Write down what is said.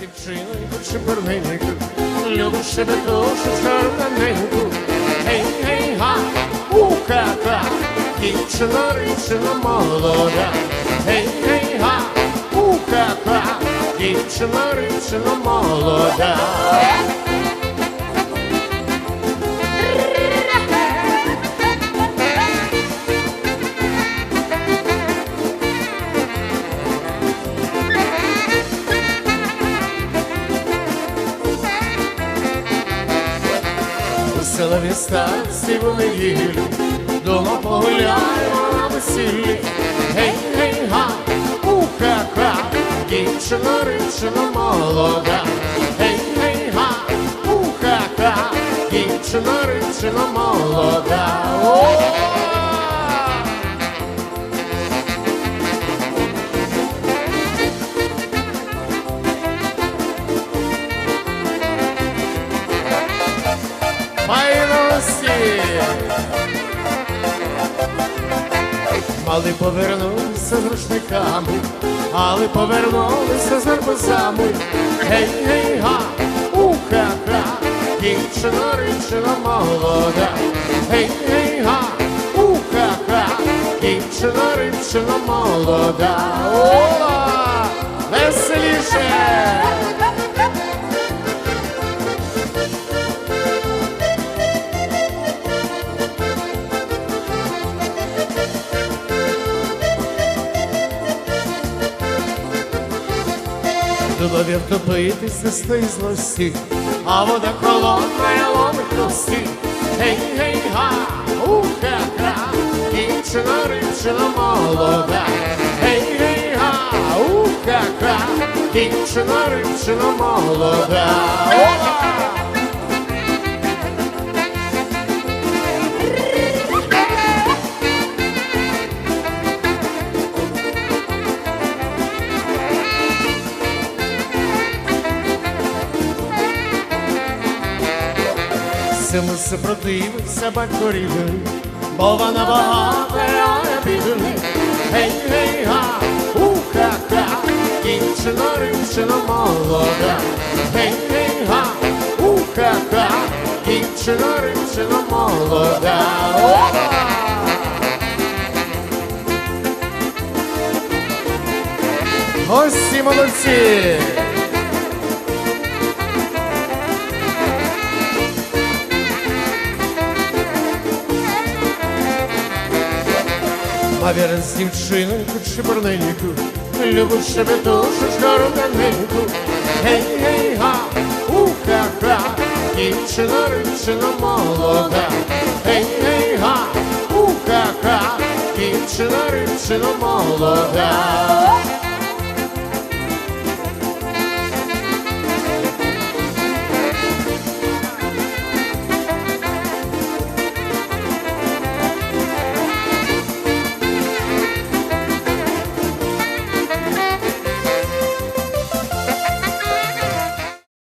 дівчиноньку чи перлинку, любиш себе душу чорненьку. Гей, гей, га, у-ка-ка, дівчина річина молода. Гей, гей, га, у-ка-ка, дівчина річина молода. Весела вістанці в неділю, дома погуляємо на весіллі. Гей, гей, га, у-ха-ха, дівчина ричина молода. Гей, гей, га, у-ха-ха, дівчина ричина молода. Мали повернулися з рушниками, але повернулися з гарбузами. Гей, гей, га, у-ха-ха, дівчина ричина молода. Гей, гей, га, у-ха-ха, дівчина ричина молода. Дубові втопитися тої злості, а вода холодна ломить кості. Гей, гей, га, у-ха-ха, дівчина ричина молода. Гей, гей, га, у-ха-ха, дівчина ричина молода. Супротивився батько рідний, бо вона багата, бідний. Гей, гей, га, у-ха-ха, дівчина ричина молода. Гей, гей, га, у-ха-ха, дівчина ричина молода. Ось ці молодці! А вірен з дівчиноньку чи бурненьку, любиш себе дуже шкарубененьку. Гей, гей, га, у-ха-ха, дівчина ричина молода. Гей, гей, га, у-ха-ха, дівчина ричина молода.